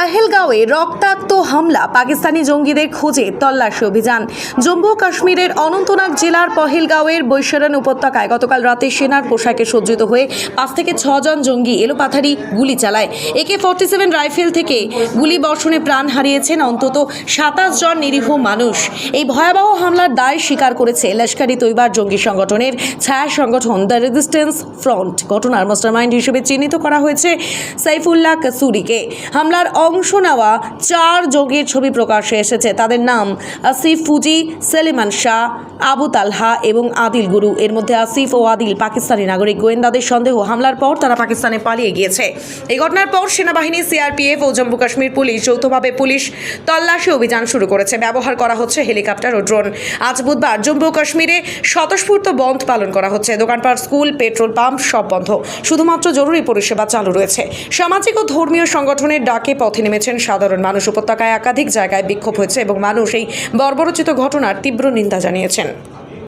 পাহেলগাঁওয়ে রক্তাক্ত হামলা। পাকিস্তানি জঙ্গিদের খোঁজে তল্লাশি অভিযান। জম্মু কাশ্মীরের অনন্তনাগ জেলার পহেলগাঁওয়ের বৈশারান উপত্যকায় গতকাল রাতে সেনার পোশাকে সজ্জিত হয়ে পাঁচ থেকে ছজন জঙ্গি এলোপাথারি গুলি চালায়। একে ফর্টি সেভেন রাইফেল থেকে গুলি বর্ষণে প্রাণ হারিয়েছেন অন্তত সাতাশ জন নিরীহ মানুষ। এই ভয়াবহ হামলার দায় স্বীকার করেছে লস্করি তৈবার জঙ্গি সংগঠনের ছায়া সংগঠন দ্য রেজিস্ট্যান্স ফ্রন্ট। ঘটনার মাস্টারমাইন্ড হিসেবে চিহ্নিত করা হয়েছে সাইফুল্লাহ কাসুরিকে। হামলার অংশ নেওয়া চার জঙ্গির ছবি প্রকাশে এসেছে। তাদের নাম আসিফ ফুজি, সেলিমান শাহ, আবু তালহা এবং আদিল গুরু। এর মধ্যে আসিফ ও আদিল পাকিস্তানি নাগরিক। গোয়েন্দাদের সন্দেহ। হামলার পর তারা পাকিস্তানে পালিয়ে গিয়েছে। এই ঘটনার পর সেনাবাহিনী, সিআরপিএফ ও জম্মু কাশ্মীর পুলিশ যৌথভাবে পুলিশ তল্লাশি অভিযান শুরু করেছে। ব্যবহার করা হচ্ছে হেলিকপ্টার ও ড্রোন। আজ বুধবার জম্মু কাশ্মীরে স্বতঃস্ফূর্ত বন্ধ পালন করা হচ্ছে। দোকানপাট, স্কুল, পেট্রোল পাম্প সব বন্ধ। শুধুমাত্র জরুরি পরিষেবা চালু রয়েছে। সামাজিক ও ধর্মীয় সংগঠনের ডাকে পথে নেমেছেন সাধারণ মানুষ। উপত্যকায় একাধিক জায়গায় বিক্ষোভ হয়েছে এবং মানুষ এই বর্বরচিত ঘটনার তীব্র নিন্দা জানিয়েছেন।